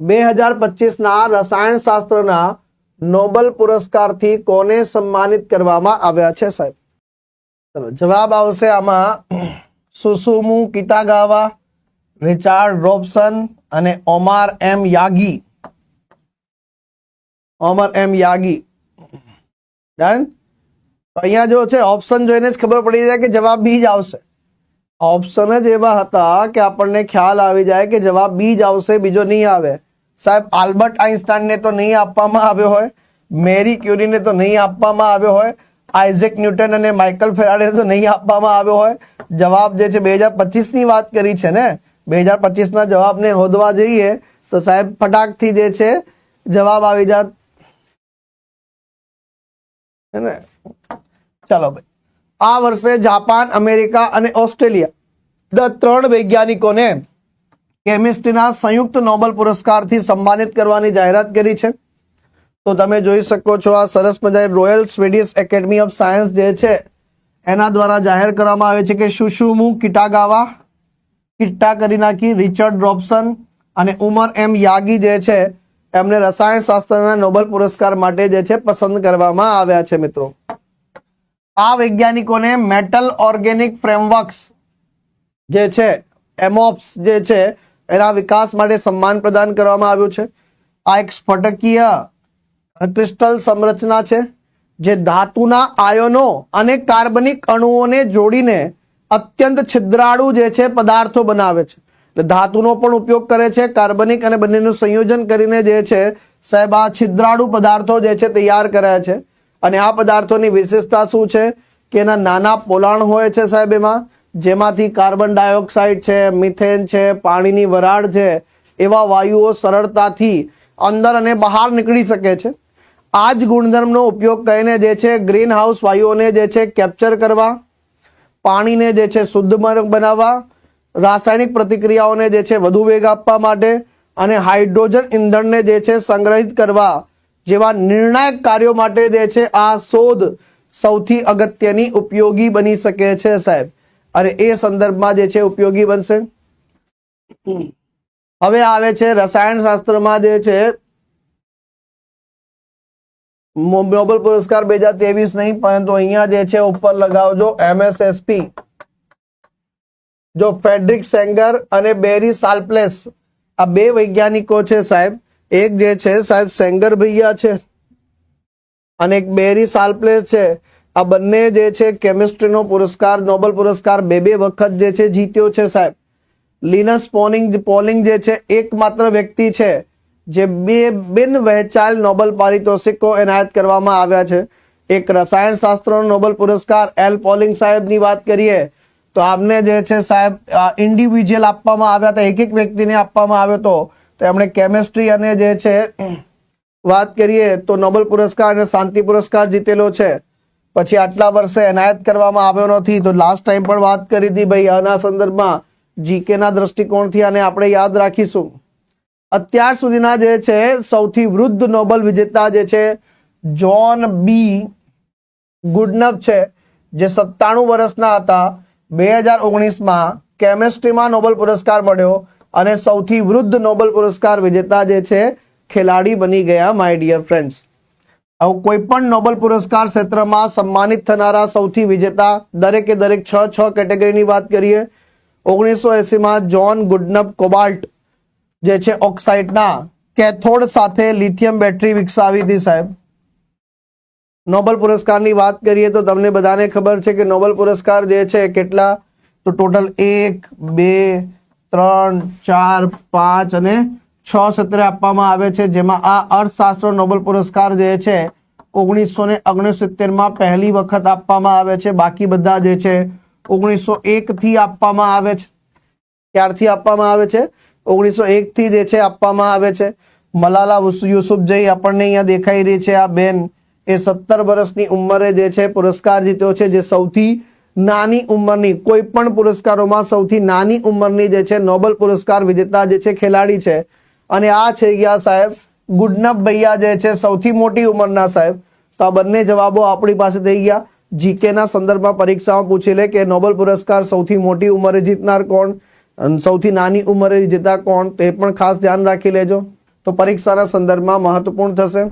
બે હજાર પચીસના રસાયણ શાસ્ત્રના નોબલ પુરસ્કારથી કોને સન્માનિત કરવામાં આવ્યા છે, સાહેબ? ચલો, જવાબ આવશે આમાં સુસુમુ કિતાગાવા, રિચાર્ડ રોબસન અને Omar M Yaghi. Omar M Yaghi. Done? અહીંયા જો છે, ઓપ્શન જોઈને જ ખબર પડી જાય કે જવાબ બી જ આવશે. ઓપ્શન જ એવા હતા કે આપણને ખ્યાલ આવી જાય કે જવાબ બી જ આવશે, બીજો નહીં આવે. સાહેબ, આલ્બર્ટ આઇન્સ્ટાઈનને તો નહીં આપવામાં આવ્યો હોય, મેરી ક્યુરીને તો નહીં આપવામાં આવ્યો હોય, આઇઝેક ન્યૂટન અને માઇકલ ફેરાડેને તો નહીં આપવામાં આવ્યો હોય. જવાબ જે છે, બે હજાર પચીસની વાત કરી છે ને? બે હજાર પચીસના જવાબને હોદવા જઈએ તો સાહેબ, ફટાકથી જે છે, જવાબ આવી જાત. ને? ચાલો ભાઈ. આ વર્ષે જાપાન, અમેરિકા અને ઓસ્ટ્રેલિયા ત્રણ વૈજ્ઞાનિકોને કેમિસ્ટ્રીના સંયુક્ત નોબેલ પુરસ્કારથી સન્માનિત કરવાની જાહેરાત કરી છે. તો તમે જોઈ શકો છો આ સરસ મજા royal Swedish academy of science જે છે, એના દ્વારા જાહેર કરવામાં આવે છે કે સુશુમુ કિટાગાવા, કિટ્ટા કરી નાખી રિચર્ડ રોબસન અને ઉમર એમ યાગી જે છે, એમને રસાયણ શાસ્ત્રના નોબેલ પુરસ્કાર માટે જે છે પસંદ કરવામાં આવ્યા છે મિત્રો. આ વૈજ્ઞાનિકોને મેટલ ઓર્ગેનિક ફ્રેમવર્ક્સ જે છે એમોપ્સ જે છે એના વિકાસ માટે સન્માન પ્રદાન કરવામાં આવ્યું છે. આ એક સ્ફટકીય ક્રિસ્ટલ સંરચના છે, જે ધાતુના આયનો અને કાર્બનિક અણુઓને જોડીને અત્યંત છિદ્રાળુ જે છે, પદાર્થો બનાવે છે. એટલે ધાતુનો પણ ઉપયોગ કરે છે, કાર્બનિક અને બંનેનું સંયોજન કરીને જે છે, સાહેબ, આ છિદ્રાળુ પદાર્થો જે છે, તૈયાર કર્યા છે. અને આ પદાર્થોની વિશેષતા શું છે, કે એના નાના પોલાણ હોય છે સાહેબ, એમાં. જેમાંથી કાર્બન ડાયોક્સાઇડ છે, મિથેન છે, પાણીની વરાળ છે, એવા વાયુઓ સરળતાથી અંદર અને બહાર નીકળી શકે છે. આ જ ગુણધર્મનો ઉપયોગ કરીને જે છે ગ્રીન હાઉસ વાયુઓને જે છે કેપ્ચર કરવા, પાણીને જે છે શુદ્ધ બનાવવા, રાસાયણિક પ્રતિક્રિયાઓને જે છે વધુ વેગ આપવા માટે અને હાઇડ્રોજન ઇંધણને જે છે સંગ્રહિત કરવા જેવા નિર્ણાયક કાર્યો માટે જે છે આ શોધ સૌથી અગત્યની ઉપયોગી બની શકે છે સાહેબ. અને એ સંદર્ભમાં જે છે ઉપયોગી બનશે? હવે આવે છે રસાયણ શાસ્ત્રમાં જે છે નોબેલ પુરસ્કાર બે હજાર ત્રેવીસ નહીં, પરંતુ અહીંયા જે છે ઉપર લગાવજો એમએસએસપી. જો ફેડરિક સેંગર અને બેરી સાલ્પ્લેસ, આ બે વૈજ્ઞાનિકો છે સાહેબ. એક જે છે સાહેબ સેંગર ભૈયા છે અને એક બેરી સાલ્પ્લેસ છે. આ બંને જે છે, કેમિસ્ટ્રીનો પુરસ્કાર, નોબેલ પુરસ્કાર બે બે વખત જે છે જીત્યો છે સાહેબ. લિનસ પોલિંગ પોલિંગ જે છે, એકમાત્ર વ્યક્તિ છે, જે બે બિન વહેંચાયેલ નોબેલ પારિતોષિકો એનાયત કરવામાં આવ્યા છે. એક રસાયણ શાસ્ત્રનો નોબેલ પુરસ્કાર, એલ પોલિંગ સાહેબની વાત કરીએ, તો આમને જે છે સાહેબ ઇન્ડિવિજ્યુઅલ આપવામાં આવ્યા હતા, એક એક વ્યક્તિને આપવામાં આવ્યો હતો. તો એમણે કેમેસ્ટ્રી અને જે છે, વાત કરીએ, તો નોબેલ પુરસ્કાર અને શાંતિ પુરસ્કાર જીતેલો છે. પછી આટલા વર્ષે એનાયત કરવામાં આવ્યો નથી. તો લાસ્ટ ટાઈમ પણ વાત કરી હતી ભાઈ, આના સંદર્ભમાં જીકેના દ્રષ્ટિકોણથી આને આપણે યાદ રાખીશું. અત્યાર સુધીના જે છે, સૌથી વૃદ્ધ નોબલ વિજેતા જે છે જોન બી ગુડનપ છે, જે સત્તાણું વર્ષના હતા. બે હજાર ઓગણીસમાં કેમેસ્ટ્રીમાં નોબલ પુરસ્કાર મળ્યો અને સૌથી વૃદ્ધ નોબલ પુરસ્કાર વિજેતા જે છે, ખેલાડી બની ગયા માય ડિયર ફ્રેન્ડ્સ આવું કોઈ પણ નોબેલ પુરસ્કાર ક્ષેત્રમાં સન્માનિત થનારા સૌથી વિજેતા દરેકે દરેક છ છ કેટેગરીની વાત કરીએ. ઓગણીસો એસીમાં જોન ગુડનપ કોબાલ્ટ જે છે ઓક્સાઇડના કેથોડ સાથે લિથિયમ બેટરી વિકસાવી હતી સાહેબ. નોબેલ પુરસ્કારની વાત કરીએ તો તમને બધાને ખબર છે કે નોબેલ પુરસ્કાર જે છે કેટલા? તો ટોટલ એક, બે, ત્રણ, ચાર, પાંચ અને છ સત્રે આપવામાં આવે છે, જેમાં આ અર્થશાસ્ત્ર નોબેલ પુરસ્કાર જે છે ઓગણીસો ને ઓગણસિત્તેરમાં પહેલી વખત આપવામાં આવે છે. બાકી બધા જે છે ઓગણીસો એકથી આપવામાં આવે છે. ક્યારથી આપવામાં આવે છે? ઓગણીસો એકથી જે છે, આપવામાં આવે છે. મલાલા યુસુફ જઈ આપણને અહીંયા દેખાઈ રહી છે આ બેન. એ સત્તર વર્ષની ઉંમરે જે છે, પુરસ્કાર જીત્યો છે, જે સૌથી નાની ઉંમરની કોઈ પણ પુરસ્કારોમાં સૌથી નાની ઉંમરની જે છે, નોબેલ પુરસ્કાર વિજેતા જે છે, ખેલાડી છે. અને આ છે ગયા સાહેબ ગુડનપ ભૈયા જે છે, સૌથી મોટી ઉંમરના સાહેબ. તો આ બંને જવાબો આપણી પાસે થઈ ગયા. જીકેના સંદર્ભમાં પરીક્ષામાં પૂછી લે કે નોબેલ પુરસ્કાર સૌથી મોટી ઉંમરે જીતનાર કોણ? અને સૌથી નાની ઉંમરે જીતા કોણ? તે પણ ખાસ ધ્યાન રાખી લેજો. તો પરીક્ષાના સંદર્ભમાં મહત્વપૂર્ણ થશે.